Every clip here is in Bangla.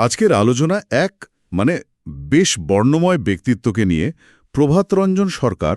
আজকের আলোচনা এক মানে বেশ বর্ণময় ব্যক্তিত্বকে নিয়ে প্রভাতরঞ্জন সরকার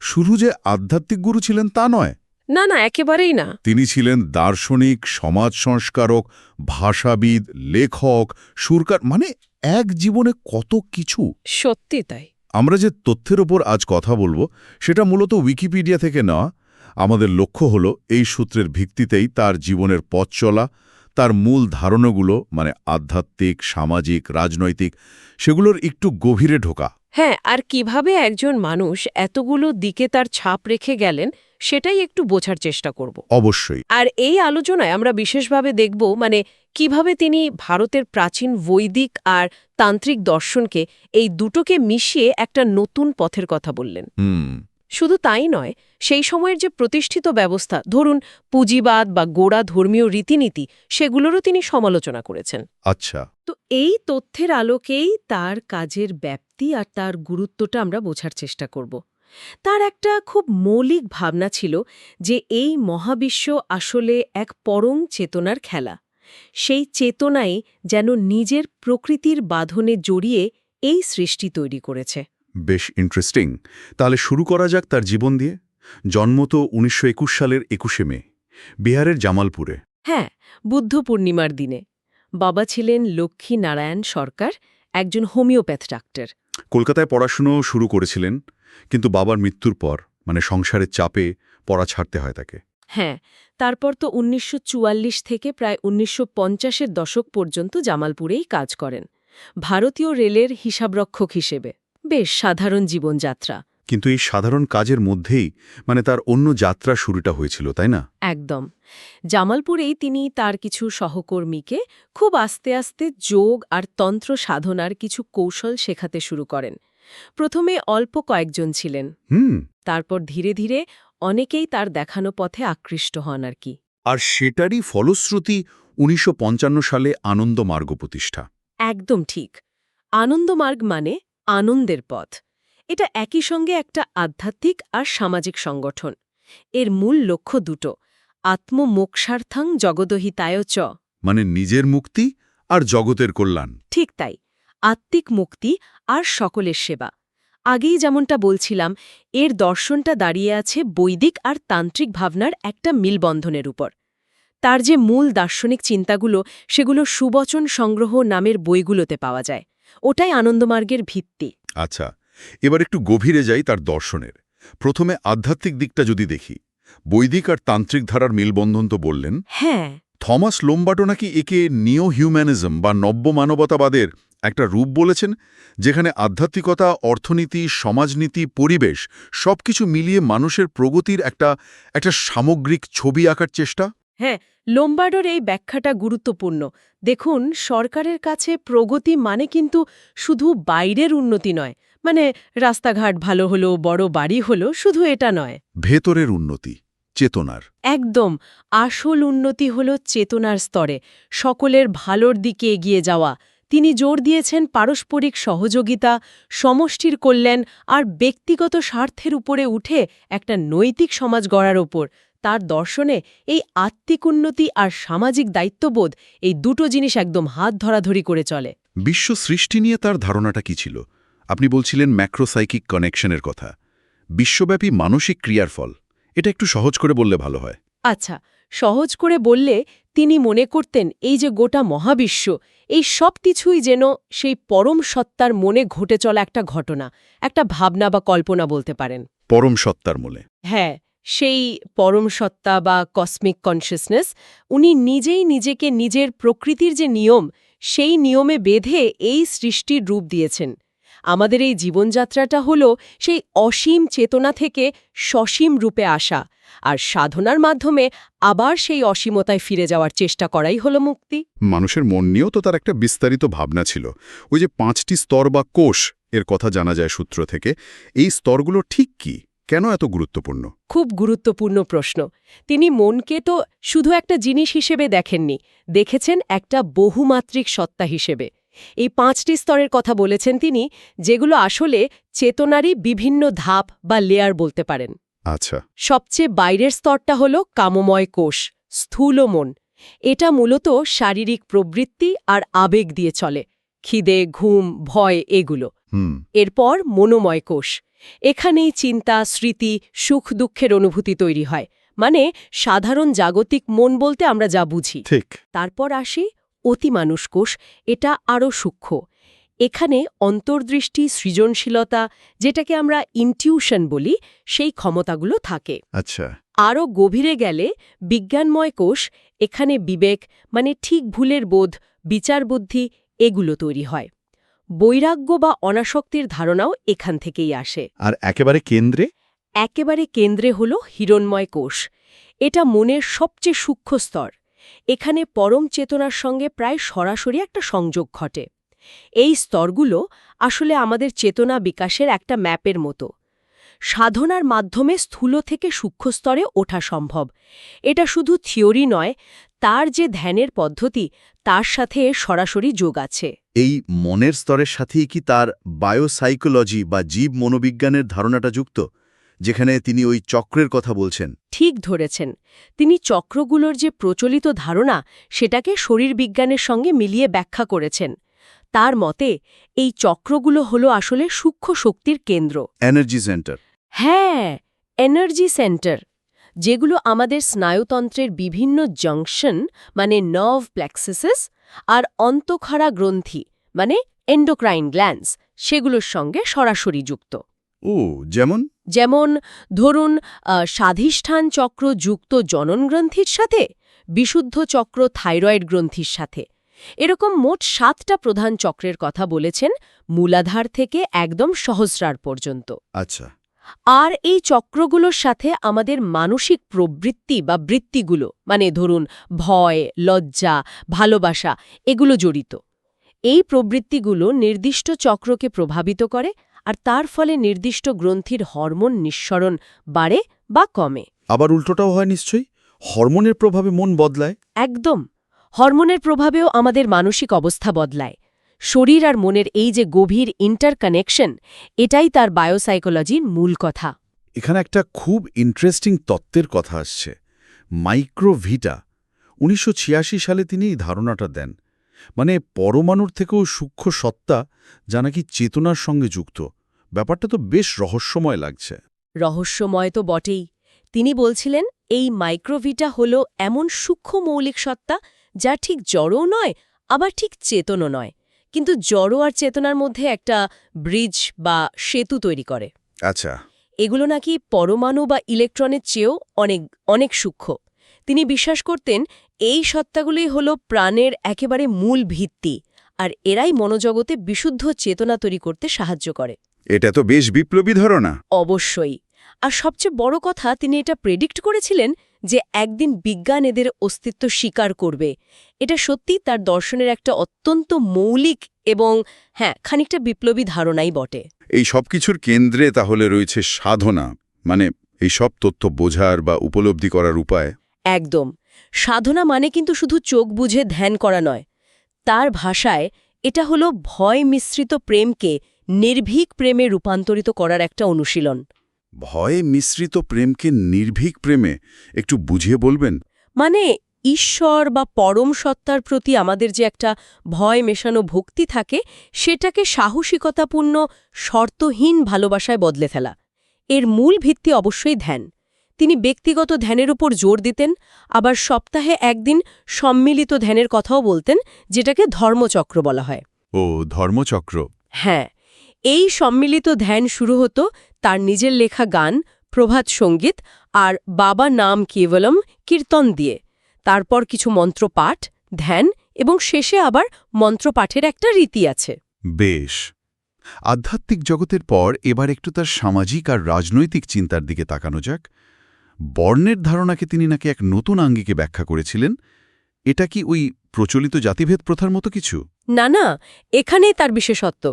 শুধু যে আধ্যাত্মিক গুরু ছিলেন তা নয়। না না একেবারেই না। তিনি ছিলেন দার্শনিক সমাজ সংস্কারক ভাষাবিদ লেখক সুরকার মানে এক জীবনে কত কিছু। সত্যি তাই। আমরা যে তথ্যের ওপর আজ কথা বলব সেটা মূলত উইকিপিডিয়া থেকে নেওয়া। আমাদের লক্ষ্য হলো এই সূত্রের ভিত্তিতেই তার জীবনের পথ চলা তার মূল ধারণাগুলো মানে আধ্যাত্মিক সামাজিক রাজনৈতিক সেগুলোর একটু গভীরে ঢোকা। হ্যাঁ আর কীভাবে একজন মানুষ এতগুলো দিকে তার ছাপ রেখে গেলেন সেটাই একটু বোঝার চেষ্টা করব। অবশ্যই। আর এই আলোচনায় আমরা বিশেষভাবে দেখব মানে কীভাবে তিনি ভারতের প্রাচীন বৈদিক আর তান্ত্রিক দর্শনকে এই দুটোকে মিশিয়ে একটা নতুন পথের কথা বললেন। হুম। শুধু তাই নয় সেই সময়ের যে প্রতিষ্ঠিত ব্যবস্থা ধরুন পুঁজিবাদ বা গোড়া ধর্মীয় রীতিনীতি সেগুলোরও তিনি সমালোচনা করেছেন। আচ্ছা। তো এই তথ্যের আলোকেই তার কাজের ব্যাপ্তি আর তার গুরুত্বটা আমরা বোঝার চেষ্টা করব। তার একটা খুব মৌলিক ভাবনা ছিল যে এই মহাবিশ্ব আসলে এক পরম চেতনার খেলা। সেই চেতনাই যেন নিজের প্রকৃতির বাঁধনে জড়িয়ে এই সৃষ্টি তৈরি করেছে। বেশ ইন্টারেস্টিং তাহলে শুরু করা যাক তার জীবন দিয়ে। জন্ম তো উনিশশো একুশ সালের একুশে মে বিহারের জামালপুরে। হ্যাঁ বুদ্ধ পূর্ণিমার দিনে। বাবা ছিলেন লক্ষ্মী নারায়ণ সরকার একজন হোমিওপ্যাথ ডাক্তার। কলকাতায় পড়াশুনো শুরু করেছিলেন কিন্তু বাবার মৃত্যুর পর মানে সংসারের চাপে পড়া ছাড়তে হয় তাকে। হ্যাঁ তারপর তো উনিশশো চুয়াল্লিশ থেকে প্রায় উনিশশো পঞ্চাশের দশক পর্যন্ত জামালপুরেই কাজ করেন। ভারতীয় রেলের হিসাবরক্ষক হিসেবে। বেশ সাধারণ জীবনযাত্রা। কিন্তু এই সাধারণ কাজের মধ্যেই মানে তার অন্য যাত্রা শুরুটা হয়েছিল তাই না? একদম। জামালপুরেই তিনি তার কিছু সহকর্মীকে খুব আস্তে আস্তে যোগ আর তন্ত্র সাধনার কিছু কৌশল শেখাতে শুরু করেন। প্রথমে অল্প কয়েকজন ছিলেন। হুম। তারপর ধীরে ধীরে অনেকেই তার দেখানো পথে আকৃষ্ট হন আর কি। আর সেটারই ফলশ্রুতি উনিশশো পঞ্চান্ন সালে আনন্দমার্গ প্রতিষ্ঠা। একদম ঠিক। আনন্দমার্গ মানে আনন্দের পথ। এটা একই সঙ্গে একটা আধ্যাত্মিক আর সামাজিক সংগঠন। এর মূল লক্ষ্য দুটো আত্মমোক্ষার্থাং জগদহিতায় চ। মানে নিজের মুক্তি আর জগতের কল্যাণ। ঠিক তাই আত্মিক মুক্তি আর সকলের সেবা। আগেই যেমনটা বলছিলাম এর দর্শনটা দাঁড়িয়ে আছে বৈদিক আর তান্ত্রিক ভাবনার একটা মিলবন্ধনের উপর। তার যে মূল দার্শনিক চিন্তাগুলো সেগুলো সুবচন সংগ্রহ নামের বইগুলোতে পাওয়া যায়। ওটাই আনন্দমার্গের ভিত্তি। আচ্ছা এবার একটু গভীরে যাই তার দর্শনের। প্রথমে আধ্যাত্মিক দিকটা যদি দেখি বৈদিক আর তান্ত্রিক ধারার মিলবন্ধন তো বললেন। হ্যাঁ। থমাস লোম্বাটো নাকি একে নিও হিউম্যানিজম বা নব্য মানবতাবাদের একটা রূপ বলেছেন যেখানে আধ্যাত্মিকতা অর্থনীতি সমাজনীতি পরিবেশ সবকিছু মিলিয়ে মানুষের প্রগতির একটা একটা সামগ্রিক ছবি আঁকার চেষ্টা? হ্যাঁ লোম্বার্ডোর এই ব্যাখ্যাটা গুরুত্বপূর্ণ। দেখুন সরকারের কাছে প্রগতি মানে কিন্তু শুধু বাইরের উন্নতি নয়। মানে রাস্তাঘাট ভালো হলো বড় বাড়ি হলো শুধু এটা নয়। ভেতরের উন্নতি চেতনার। একদম আসল উন্নতি হল চেতনার স্তরে সকলের ভালোর দিকে এগিয়ে যাওয়া। তিনি জোর দিয়েছেন পারস্পরিক সহযোগিতা সমষ্টির কল্যাণ আর ব্যক্তিগত স্বার্থের উপরে উঠে একটা নৈতিক সমাজ গড়ার ওপর। তার দর্শনে এই আত্মিক উন্নতি আর সামাজিক দায়িত্ববোধ এই দুটো জিনিস একদম হাত ধরাধরি করে চলে। বিশ্ব সৃষ্টি নিয়ে তার ধারণাটা কি ছিল? আপনি বলছিলেন ম্যাক্রোসাইকিক কানেকশনের কথা। বিশ্বব্যাপী মানসিক ক্রিয়ার ফল। এটা একটু সহজ করে বললে ভালো হয়। আচ্ছা সহজ করে বললে তিনি মনে করতেন এই যে গোটা মহাবিশ্ব এই সব কিছুই যেন সেই পরম সত্তার মনে ঘটে চলা একটা ঘটনা একটা ভাবনা বা কল্পনা বলতে পারেন। পরম সত্তার মূলে হ্যাঁ সেই পরম সত্তা বা কসমিক কনসিয়াসনেস উনি নিজেই নিজেকে নিজের প্রকৃতির যে নিয়ম, সেই নিয়মে বেঁধে এই সৃষ্টির রূপ দিয়েছেন। আমাদের এই জীবনযাত্রাটা হল সেই অসীম চেতনা থেকে সসীম রূপে আসা, আর সাধনার মাধ্যমে আবার সেই অসীমতায় ফিরে যাওয়ার চেষ্টা করাই হল মুক্তি। মানুষের মন নিয়েও তো তার একটা বিস্তারিত ভাবনা ছিল। ওই যে পাঁচটি স্তর বা কোষ, এর কথা জানা যায় সূত্র থেকে, এই স্তরগুলো ঠিক কি? কেন এত গুরুত্বপূর্ণ? খুব গুরুত্বপূর্ণ প্রশ্ন। তিনি মনকে তো শুধু একটা জিনিস হিসেবে দেখেননি দেখেছেন একটা বহুমাত্রিক সত্তা হিসেবে। এই পাঁচটি স্তরের কথা বলেছেন তিনি যেগুলো আসলে চেতনারই বিভিন্ন ধাপ বা লেয়ার বলতে পারেন। আচ্ছা। সবচেয়ে বাইরের স্তরটা হল কামময় কোষ স্থূল মন। এটা মূলত শারীরিক প্রবৃত্তি আর আবেগ দিয়ে চলে। খিদে ঘুম ভয় এগুলো। এরপর মনোময় কোষ। এখানেই চিন্তা স্মৃতি সুখ দুঃখের অনুভূতি তৈরি হয়। মানে সাধারণ জাগতিক মন বলতে আমরা যা বুঝি। ঠিক। তারপর আসি অতিমানুষ কোষ এটা আরও সূক্ষ্ম। এখানে অন্তর্দৃষ্টি সৃজনশীলতা যেটাকে আমরা ইনটিউশন বলি সেই ক্ষমতাগুলো থাকে। আচ্ছা। আরও গভীরে গেলে বিজ্ঞানময় কোষ এখানে বিবেক মানে ঠিক ভুলের বোধ বিচারবুদ্ধি এগুলো তৈরি হয়। বৈরাগ্য বা অনাসক্তির ধারণাও এখান থেকেই আসে। আর একেবারে কেন্দ্রে? একেবারে কেন্দ্রে হল হিরণময় কোষ। এটা মনের সবচেয়ে সূক্ষ্ম স্তর। এখানে পরম চেতনার সঙ্গে প্রায় সরাসরি একটা সংযোগ ঘটে। এই স্তরগুলো আসলে আমাদের চেতনা বিকাশের একটা ম্যাপের মতো। সাধনার মাধ্যমে স্থূল থেকে সূক্ষ্ম স্তরে ওঠা সম্ভব। এটা শুধু থিওরি নয় তার যে ধ্যানের পদ্ধতি তার সাথে সরাসরি যোগ আছে। এই মনের স্তরের সাথেই কি তার বায়োসাইকোলজি বা জীব মনোবিজ্ঞানের ধারণাটা যুক্ত যেখানে তিনি ওই চক্রের কথা বলছেন? ঠিক ধরেছেন। তিনি চক্রগুলোর যে প্রচলিত ধারণা সেটাকে শরীরবিজ্ঞানের সঙ্গে মিলিয়ে ব্যাখ্যা করেছেন। তার মতে এই চক্রগুলো হলো আসলে সূক্ষ্ম শক্তির কেন্দ্র। এনার্জি সেন্টার হ্যাঁ এনার্জি সেন্টার যেগুলো আমাদের স্নায়ুতন্ত্রের বিভিন্ন জংশন মানে নার্ভ প্লেক্সিসেস আর অন্তঃখারা গ্রন্থি মানে এন্ডোক্রাইন গ্ল্যান্স সেগুলোর সঙ্গে সরাসরি যুক্ত। ও যেমন? যেমন ধরুন স্বাধিষ্ঠান চক্র যুক্ত জননগ্রন্থির সাথে বিশুদ্ধ চক্র থাইরয়েড গ্রন্থির সাথে। এরকম মোট সাতটা প্রধান চক্রের কথা বলেছেন মূলাধার থেকে একদম সহস্রার পর্যন্ত। আচ্ছা। আর এই চক্রগুলোর সাথে আমাদের মানসিক প্রবৃত্তি বা বৃত্তিগুলো মানে ধরুন ভয় লজ্জা ভালোবাসা এগুলো জড়িত। এই প্রবৃত্তিগুলো নির্দিষ্ট চক্রকে প্রভাবিত করে আর তার ফলে নির্দিষ্ট গ্রন্থির হরমোন নিঃসরণ বাড়ে বা কমে। আবার উল্টোটাও হয় নিশ্চয়ই? হরমোনের প্রভাবে মন বদলায়? একদম। হরমোনের প্রভাবেও আমাদের মানসিক অবস্থা বদলায়। শরীর আর মনের এই যে গভীর ইন্টারকানেকশন এটাই তার বায়োসাইকোলজির মূল কথা। এখানে একটা খুব ইন্টারেস্টিং তত্ত্বের কথা আসছে। মাইক্রোভিটা উনিশশো ছিয়াশি সালে তিনি এই ধারণাটা দেন। মানে পরমাণুর থেকেও সূক্ষ্ম সত্তা যা নাকি চেতনার সঙ্গে যুক্ত। ব্যাপারটা তো বেশ রহস্যময় লাগছে। রহস্যময় তো বটেই। তিনি বলছিলেন এই মাইক্রোভিটা হল এমন সূক্ষ্ম মৌলিক সত্তা যা ঠিক জড়ও নয় আবার ঠিক চেতনও নয়। কিন্তু জড় আর চেতনার মধ্যে একটা ব্রিজ বা সেতু তৈরি করে। আচ্ছা। এগুলো নাকি পরমাণু বা ইলেকট্রনের চেয়েও অনেক অনেক সূক্ষ্ম। তিনি বিশ্বাস করতেন এই সত্তাগুলোই হল প্রাণের একেবারে মূল ভিত্তি আর এরাই মনোজগতে বিশুদ্ধ চেতনা তৈরি করতে সাহায্য করে। এটা তো বেশ বিপ্লবী ধারণা। অবশ্যই। আর সবচেয়ে বড় কথা তিনি এটা প্রেডিক্ট করেছিলেন যে একদিন বিজ্ঞান এদের অস্তিত্ব স্বীকার করবে। এটা সত্যি তার দর্শনের একটা অত্যন্ত মৌলিক এবং হ্যাঁ খানিকটা বিপ্লবী ধারণাই বটে। এই সব কিছুর কেন্দ্রে তাহলে রয়েছে সাধনা মানে এই সব তথ্য বোঝার বা উপলব্ধি করার উপায়। একদম। সাধনা মানে কিন্তু শুধু চোখ বুঝে ধ্যান করা নয়। তার ভাষায় এটা হলো ভয় মিশ্রিত প্রেমকে নির্ভীক প্রেমে রূপান্তরিত করার একটা অনুশীলন। ভয়ে মিশ্রিত প্রেমকে নির্ভীক প্রেমে একটু বুঝিয়ে বলবেন? মানে ঈশ্বর বা পরম সত্তার প্রতি আমাদের যে একটা ভয় মেশানো ভক্তি থাকে সেটাকে সাহসিকতাপূর্ণ শর্তহীন ভালোবাসায় বদলে ফেলা। এর মূল ভিত্তি অবশ্যই ধ্যান। তিনি ব্যক্তিগত ধ্যানের উপর জোর দিতেন আবার সপ্তাহে একদিন সম্মিলিত ধ্যানের কথাও বলতেন যেটাকে ধর্মচক্র বলা হয়। ও ধর্মচক্র? হ্যাঁ। এই সম্মিলিত ধ্যান শুরু হতো তার নিজের লেখা গান, প্রভাত সংগীত আর বাবা নাম কেবলম কীর্তন দিয়ে। তারপর কিছু মন্ত্রপাঠ, ধ্যান এবং শেষে আবার মন্ত্রপাঠের একটা রীতি আছে। বেশ। আধ্যাত্মিক জগতের পর এবার একটু তার সামাজিক আর রাজনৈতিক চিন্তার দিকে তাকানো যাক। বর্ণের ধারণাকে তিনি নাকি এক নতুন আঙ্গিকে ব্যাখ্যা করেছিলেন? এটা কি ওই প্রচলিত জাতিভেদ প্রথার মতো কিছু? না না এখানেই তার বিশেষত্ব।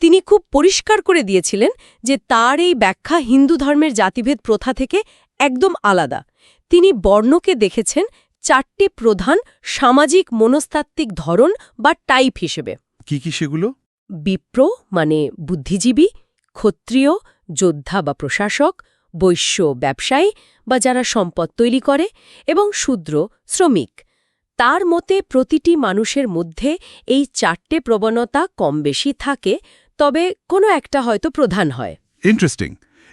তিনি খুব পরিষ্কার করে দিয়েছিলেন যে তার এই ব্যাখ্যা হিন্দু ধর্মের জাতিভেদ প্রথা থেকে একদম আলাদা। তিনি বর্ণকে দেখেছেন চারটি প্রধান সামাজিক মনস্তাত্ত্বিক ধরন বা টাইপ হিসেবে। কি কি সেগুলো? বিপ্র মানে বুদ্ধিজীবী ক্ষত্রিয় যোদ্ধা বা প্রশাসক বৈশ্য ব্যবসায়ী বা যারা সম্পদ তৈরি করে এবং শূদ্র শ্রমিক। তার মতে প্রতিটি মানুষের মধ্যে এই চারটে প্রবণতা কম বেশি থাকে তবে কোনো একটা হয়তো প্রধান হয়। ইন্টারেস্টিং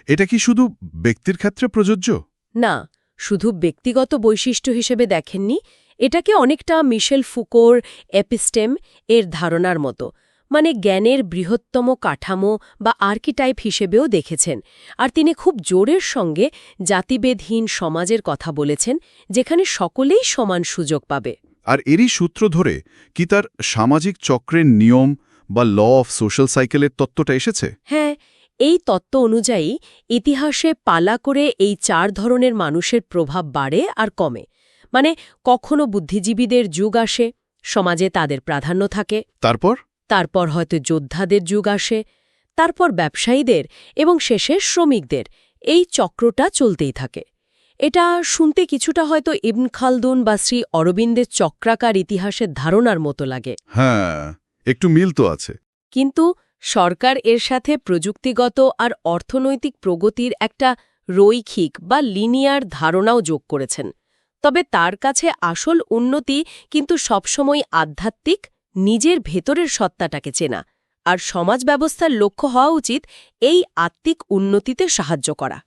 এটা কি শুধু ব্যক্তির ক্ষেত্রে প্রযোজ্য? না শুধু ব্যক্তিগত বৈশিষ্ট্য হিসেবে দেখেননি এটাকে অনেকটা মিশেল ফুকোর এপিস্টেম এর ধারণার মতো। মানে জ্ঞানের বৃহত্তম কাঠামো বা আর্কিটাইপ হিসেবেও দেখেছেন। আর তিনি খুব জোরের সঙ্গে জাতিভেদহীন সমাজের কথা বলেছেন যেখানে সকলেই সমান সুযোগ পাবে। আর এরই সূত্র ধরে কি তার সামাজিক চক্রের নিয়ম বা ল অফ সোশ্যাল সাইকেলের তত্ত্বটা এসেছে? হ্যাঁ এই তত্ত্ব অনুযায়ী ইতিহাসে পালা করে এই চার ধরনের মানুষের প্রভাব বাড়ে আর কমে। মানে কখনো বুদ্ধিজীবীদের যুগ আসে সমাজে তাদের প্রাধান্য থাকে। তারপর? তারপর হয়তো যোদ্ধাদের যুগ আসে তারপর ব্যবসায়ীদের এবং শেষে শ্রমিকদের। এই চক্রটা চলতেই থাকে। এটা শুনতে কিছুটা হয়তো ইবন খালদুন বা শ্রী অরবিন্দের চক্রাকার ইতিহাসের ধারণার মতো লাগে। হ্যাঁ একটু মিল তো আছে। কিন্তু সরকার এর সাথে প্রযুক্তিগত আর অর্থনৈতিক প্রগতির একটা রৈখিক বা লিনিয়ার ধারণাও যোগ করেছেন। তবে তার কাছে আসল উন্নতি কিন্তু সবসময় আধ্যাত্মিক নিজের ভেতরের সত্তাটাকে চেনা আর সমাজ ব্যবস্থার লক্ষ্য হওয়া উচিত এই আত্মিক উন্নতিতে সাহায্য করা।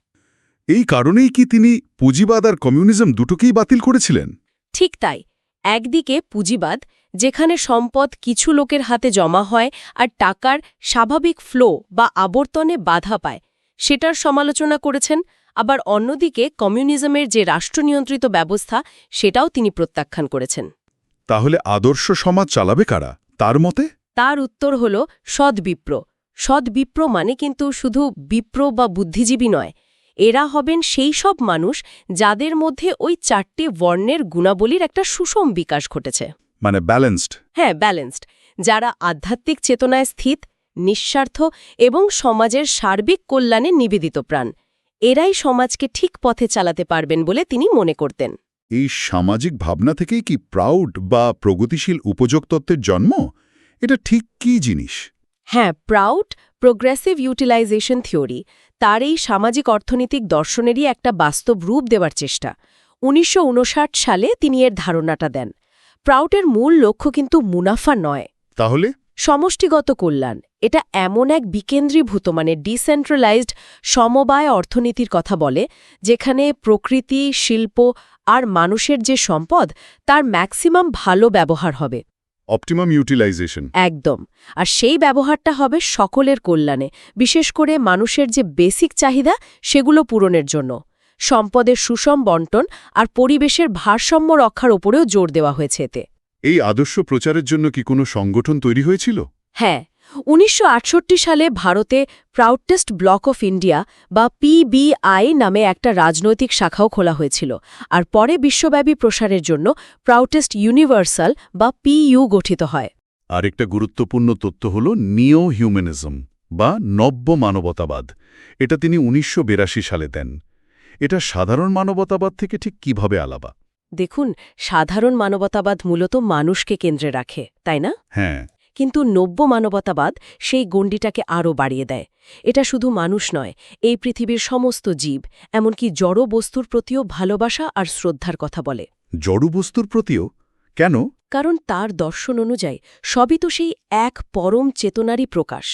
এই কারণেই কি তিনি পুঁজিবাদ আর কমিউনিজম দুটোকেই বাতিল করেছিলেন? ঠিক তাই। একদিকে পুঁজিবাদ যেখানে সম্পদ কিছু লোকের হাতে জমা হয় আর টাকার স্বাভাবিক ফ্লো বা আবর্তনে বাধা পায় সেটার সমালোচনা করেছেন আবার অন্যদিকে কমিউনিজমের যে রাষ্ট্রনিয়ন্ত্রিত ব্যবস্থা সেটাও তিনি প্রত্যাখ্যান করেছেন। তাহলে আদর্শ সমাজ চালাবে কারা? তার মতে? তার উত্তর হল সদ্বিপ্র সদ্বিপ্র মানে কিন্তু শুধু বিপ্র বা বুদ্ধিজীবী নয়। এরা হবেন সেই সব মানুষ যাদের মধ্যে ওই চারটি বর্ণের গুণাবলীর একটা সুষম বিকাশ ঘটেছে। মানে ব্যালেন্সড হ্যাঁ ব্যালেন্সড যারা আধ্যাত্মিক চেতনায় স্থিত নিঃস্বার্থ এবং সমাজের সার্বিক কল্যাণে নিবেদিত প্রাণ। এরাই সমাজকে ঠিক পথে চালাতে পারবেন বলে তিনি মনে করতেন। এই সামাজিক ভাবনা থেকেই কি প্রাউড বা প্রগতিশীল উপযোগ তত্ত্বের জন্ম? এটা ঠিক কী জিনিস? হ্যাঁ প্রাউড প্রোগ্রেসিভ ইউটিলাইজেশন থিওরি তার এই সামাজিক অর্থনৈতিক দর্শনেরই একটা বাস্তব রূপ দেওয়ার চেষ্টা। উনিশশো উনষাট সালে তিনি এর ধারণাটা দেন। প্রাউটের মূল লক্ষ্য কিন্তু মুনাফা নয়। তাহলে? সমষ্টিগত কল্যাণ এটা এমন এক বিকেন্দ্রীভূত মানে ডিসেন্ট্রালাইজড সমবায় অর্থনীতির কথা বলে যেখানে প্রকৃতি শিল্প আর মানুষের যে সম্পদ তার ম্যাক্সিমাম ভালো ব্যবহার হবে। অপটিমাম ইউটিলাইজেশন একদম। আর সেই ব্যবহারটা হবে সকলের কল্যাণে বিশেষ করে মানুষের যে বেসিক চাহিদা সেগুলো পূরণের জন্য। সম্পদের সুষম বন্টন আর পরিবেশের ভারসাম্য রক্ষার ওপরেও জোর দেওয়া হয়েছে এতে। এই আদর্শ প্রচারের জন্য কি কোনো সংগঠন তৈরি হয়েছিল? হ্যাঁ উনিশশো আটষট্টি সালে ভারতে প্রাউডটেস্ট ব্লক অফ ইন্ডিয়া বা পিবিআই নামে একটা রাজনৈতিক শাখাও খোলা হয়েছিল আর পরে বিশ্বব্যাপী প্রসারের জন্য প্রাউডটেস্ট ইউনিভার্সাল বা পিইউ গঠিত হয়। আরেকটা গুরুত্বপূর্ণ তথ্য হল নিও হিউম্যানিজম বা নব্য মানবতাবাদ। এটা তিনি উনিশশো সালে দেন। এটা সাধারণ মানবতাবাদ থেকে ঠিক কীভাবে আলাবা দেখুন সাধারণ মানবতাবাদ মূলত মানুষকে কেন্দ্রে রাখে তাই না? হ্যাঁ। কিন্তু নব্য মানবতাবাদ সেই গণ্ডিটাকে আরও বাড়িয়ে দেয়। এটা শুধু মানুষ নয় এই পৃথিবীর সমস্ত জীব এমনকি জড় বস্তুর প্রতিও ভালোবাসা আর শ্রদ্ধার কথা বলে। জড়বস্তুর প্রতিও? কেন? কারণ তার দর্শন অনুযায়ী সবই তো সেই এক পরম চেতনারই প্রকাশ।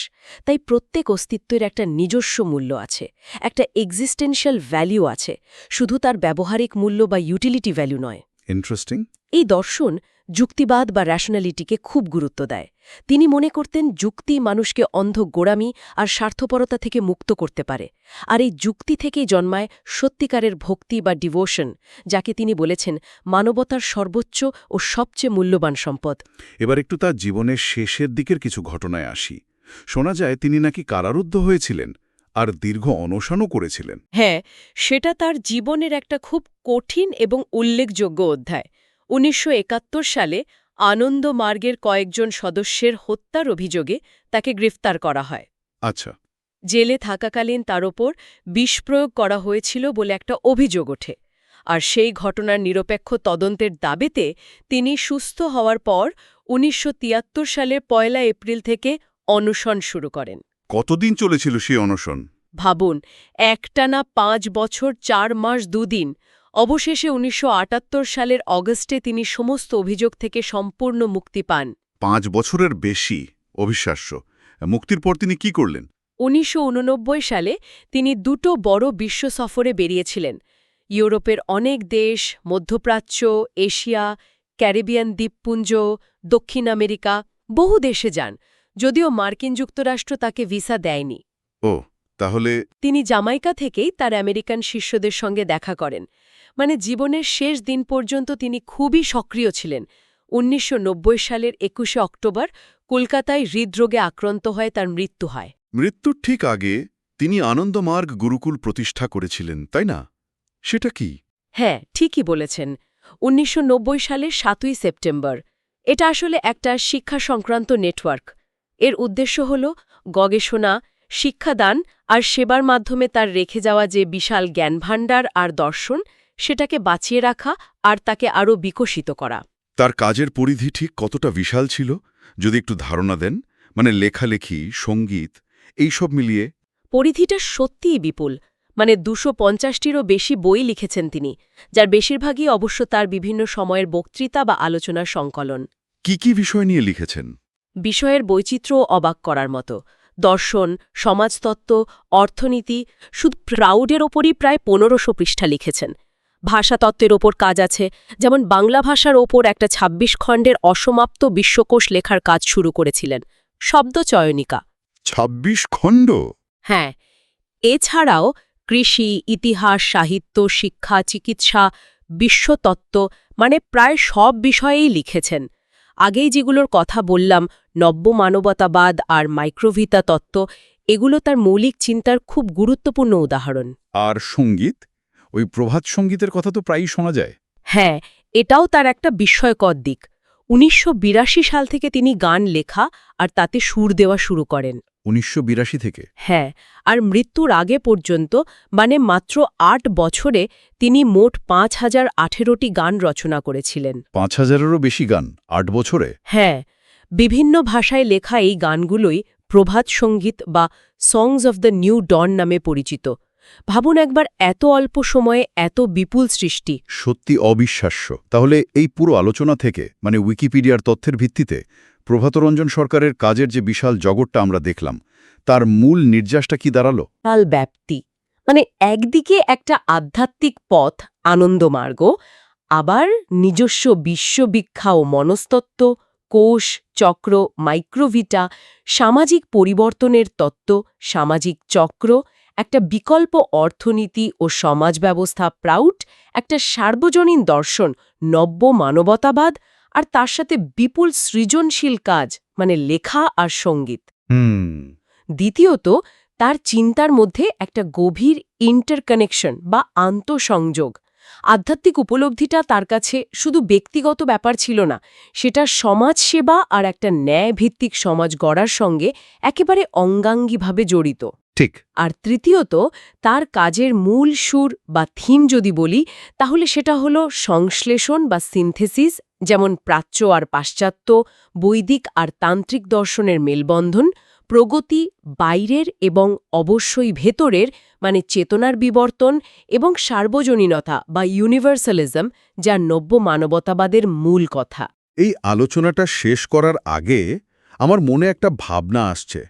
তাই প্রত্যেক অস্তিত্বের একটা নিজস্ব মূল্য আছে একটা এক্সিস্টেন্সিয়াল ভ্যালু আছে শুধু তার ব্যবহারিক মূল্য বা ইউটিলিটি ভ্যালু নয়। ইন্টারেস্টিং এই দর্শন যুক্তিবাদ বা র্যাশনালিটিকে খুব গুরুত্ব দেয়। তিনি মনে করতেন যুক্তি মানুষকে অন্ধ গোড়ামি আর স্বার্থপরতা থেকে মুক্ত করতে পারে। আর এই যুক্তি থেকেই জন্মায় সত্যিকারের ভক্তি বা ডিভোশন যাকে তিনি বলেছেন মানবতার সর্বোচ্চ ও সবচেয়ে মূল্যবান সম্পদ। এবার একটু তার জীবনের শেষের দিকের কিছু ঘটনায় আসি। শোনা যায় তিনি নাকি কারারুদ্ধ হয়েছিলেন আর দীর্ঘ অনশনও করেছিলেন। হ্যাঁ সেটা তার জীবনের একটা খুব কঠিন এবং উল্লেখযোগ্য অধ্যায়। উনিশশো একাত্তর সালে আনন্দ মার্গের কয়েকজন সদস্যের হত্যার অভিযোগে তাকে গ্রেফতার করা হয়। আচ্ছা। জেলে থাকাকালীন তার ওপর বিষপ্রয়োগ করা হয়েছিল বলে একটা অভিযোগ ওঠে। আর সেই ঘটনার নিরপেক্ষ তদন্তের দাবিতে তিনি সুস্থ হওয়ার পর উনিশশো সালের পয়লা এপ্রিল থেকে অনশন শুরু করেন। কতদিন চলেছিল সেই অনশন? ভাবুন একটানা পাঁচ বছর চার মাস দুদিন অবশেষে উনিশশো আটাত্তর সালের অগস্টে তিনি সমস্ত অভিযোগ থেকে সম্পূর্ণ মুক্তি পান। পাঁচ বছরের বেশি অবিশ্বাস্য। মুক্তির পর তিনি কি করলেন? উনিশশো উননব্বই সালে তিনি দুটো বড় বিশ্ব সফরে বেরিয়েছিলেন। ইউরোপের অনেক দেশ মধ্যপ্রাচ্য এশিয়া ক্যারিবিয়ান দ্বীপপুঞ্জ দক্ষিণ আমেরিকা বহু দেশে যান যদিও মার্কিন যুক্তরাষ্ট্র তাকে ভিসা দেয়নি। ও তাহলে তিনি জামাইকা থেকেই তার আমেরিকান শিষ্যদের সঙ্গে দেখা করেন। মানে জীবনের শেষ দিন পর্যন্ত তিনি খুবই সক্রিয় ছিলেন। উনিশশো নব্বই সালের একুশে অক্টোবর কলকাতায় হৃদরোগে আক্রান্ত হয়ে তার মৃত্যু হয়। মৃত্যুর ঠিক আগে তিনি আনন্দমার্গ গুরুকুল প্রতিষ্ঠা করেছিলেন তাই না? সেটা কি? হ্যাঁ ঠিকই বলেছেন। উনিশশো সালের সাতই সেপ্টেম্বর। এটা আসলে একটা শিক্ষা সংক্রান্ত নেটওয়ার্ক। এর উদ্দেশ্য হল গবেষণা শিক্ষাদান আর সেবার মাধ্যমে তার রেখে যাওয়া যে বিশাল জ্ঞানভাণ্ডার আর দর্শন সেটাকে বাঁচিয়ে রাখা আর তাকে আরও বিকশিত করা। তার কাজের পরিধি ঠিক কতটা বিশাল ছিল যদি একটু ধারণা দেন? মানে লেখালেখি সংগীত এইসব মিলিয়ে। পরিধিটা সত্যিই বিপুল। মানে দুশো পঞ্চাশটিরও বেশি বই লিখেছেন তিনি যার বেশিরভাগই অবশ্য তার বিভিন্ন সময়ের বক্তৃতা বা আলোচনার সংকলন। কি কি বিষয় নিয়ে লিখেছেন? বিষয়ের বৈচিত্র্যও অবাক করার মতো। দর্শন সমাজতত্ত্ব অর্থনীতি শুধু প্রাউডের ওপরই প্রায় পনেরোশো পৃষ্ঠা লিখেছেন। ভাষাতত্ত্বের ওপর কাজ আছে। যেমন বাংলা ভাষার ওপর একটা ২৬ খণ্ডের অসমাপ্ত বিশ্বকোষ লেখার কাজ শুরু করেছিলেন শব্দচয়নিকা। ২৬ খণ্ড? হ্যাঁ এছাড়াও কৃষি ইতিহাস সাহিত্য শিক্ষা চিকিৎসা বিশ্বতত্ত্ব মানে প্রায় সব বিষয়েই লিখেছেন। আগেই যেগুলোর কথা বললাম নব্য মানবতাবাদ আর মাইক্রোভিতা তত্ত্ব এগুলো তার মৌলিক চিন্তার খুব গুরুত্বপূর্ণ উদাহরণ। আর সংগীত? ওই প্রভাত সঙ্গীতের কথা তো প্রায়ই শোনা যায়। হ্যাঁ এটাও তার একটা বিস্ময়কর দিক। উনিশশো বিরাশি সাল থেকে তিনি গান লেখা আর তাতে সুর দেওয়া শুরু করেন। উনিশশো বিরাশি থেকে? হ্যাঁ আর মৃত্যুর আগে পর্যন্ত মানে মাত্র আট বছরে তিনি মোট পাঁচ হাজার আঠেরোটি গান রচনা করেছিলেন। পাঁচ হাজারেরও বেশি গান আট বছরে? হ্যাঁ বিভিন্ন ভাষায় লেখা এই গানগুলোই প্রভাত সংগীত বা songs of the new dawn নামে পরিচিত। ভাবুন একবার এত অল্প সময়ে এত বিপুল সৃষ্টি। সত্যি অবিশ্বাস্য। তাহলে এই পুরো আলোচনা থেকে মানে উইকিপিডিয়ার তথ্যের ভিত্তিতে প্রভাতরঞ্জন সরকারের কাজের যে বিশাল জগৎটা আমরা দেখলাম তার মূল নির্যাসটা কি দাঁড়াল? কাল ব্যাপ্তি। মানে একদিকে একটা আধ্যাত্মিক পথ আনন্দমার্গ আবার নিজস্ব বিশ্ববিখ্যা ও মনস্তত্ত্ব কোষ চক্র মাইক্রোভিটা সামাজিক পরিবর্তনের তত্ত্ব সামাজিক চক্র একটা বিকল্প অর্থনীতি ও সমাজ ব্যবস্থা প্রাউট একটা সার্বজনীন দর্শন নব্য মানবতাবাদ আর তার সাথে বিপুল সৃজনশীল কাজ মানে লেখা আর সংগীত। দ্বিতীয়ত তার চিন্তার মধ্যে একটা গভীর ইন্টারকানেকশন বা আন্তঃসংযোগ। আধ্যাত্মিক উপলব্ধিটা তার কাছে শুধু ব্যক্তিগত ব্যাপার ছিল না সেটা সমাজসেবা আর একটা ন্যায়ভিত্তিক সমাজ গড়ার সঙ্গে একেবারে অঙ্গাঙ্গিভাবে জড়িত। ঠিক। আর তৃতীয়ত তার কাজের মূল সুর বা থিম যদি বলি তাহলে সেটা হলো সংশ্লেষণ বা সিনথেসিস যেমন প্রাচ্য আর পাশ্চাত্য বৈদিক আর তান্ত্রিক দর্শনের মেলবন্ধন প্রগতি বাইরের এবং অবশ্যই ভেতরের মানে চেতনার বিবর্তন এবং সার্বজনীনতা বা ইউনিভার্সালিজম যা নব্য মানবতাবাদের মূল কথা। এই আলোচনাটা শেষ করার আগে আমার মনে একটা ভাবনা আসছে।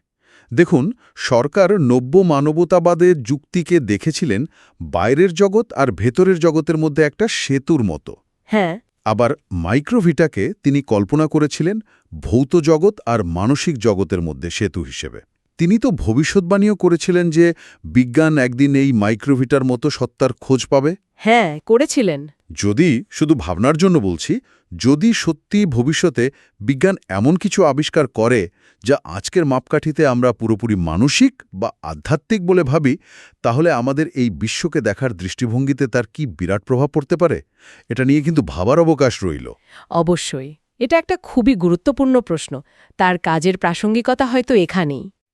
দেখুন সরকার নব্য মানবতাবাদের যুক্তিকে দেখেছিলেন বাইরের জগৎ আর ভেতরের জগতের মধ্যে একটা সেতুর মতো। হ্যাঁ। আবার মাইক্রোভিটাকে তিনি কল্পনা করেছিলেন ভৌত জগৎ আর মানসিক জগতের মধ্যে সেতু হিসেবে। তিনি তো ভবিষ্যৎবাণীও করেছিলেন যে বিজ্ঞান একদিন এই মাইক্রোভিটার মতো সত্তার খোঁজ পাবে? হ্যাঁ করেছিলেন। যদি শুধু ভাবনার জন্য বলছি যদি সত্যি ভবিষ্যতে বিজ্ঞান এমন কিছু আবিষ্কার করে যা আজকের মাপকাঠিতে আমরা পুরোপুরি মানসিক বা আধ্যাত্মিক বলে ভাবি তাহলে আমাদের এই বিশ্বকে দেখার দৃষ্টিভঙ্গিতে তার কি বিরাট প্রভাব পড়তে পারে? এটা নিয়ে কিন্তু ভাবার অবকাশ রইল। অবশ্যই। এটা একটা খুবই গুরুত্বপূর্ণ প্রশ্ন। তার কাজের প্রাসঙ্গিকতা হয়তো এখানেই।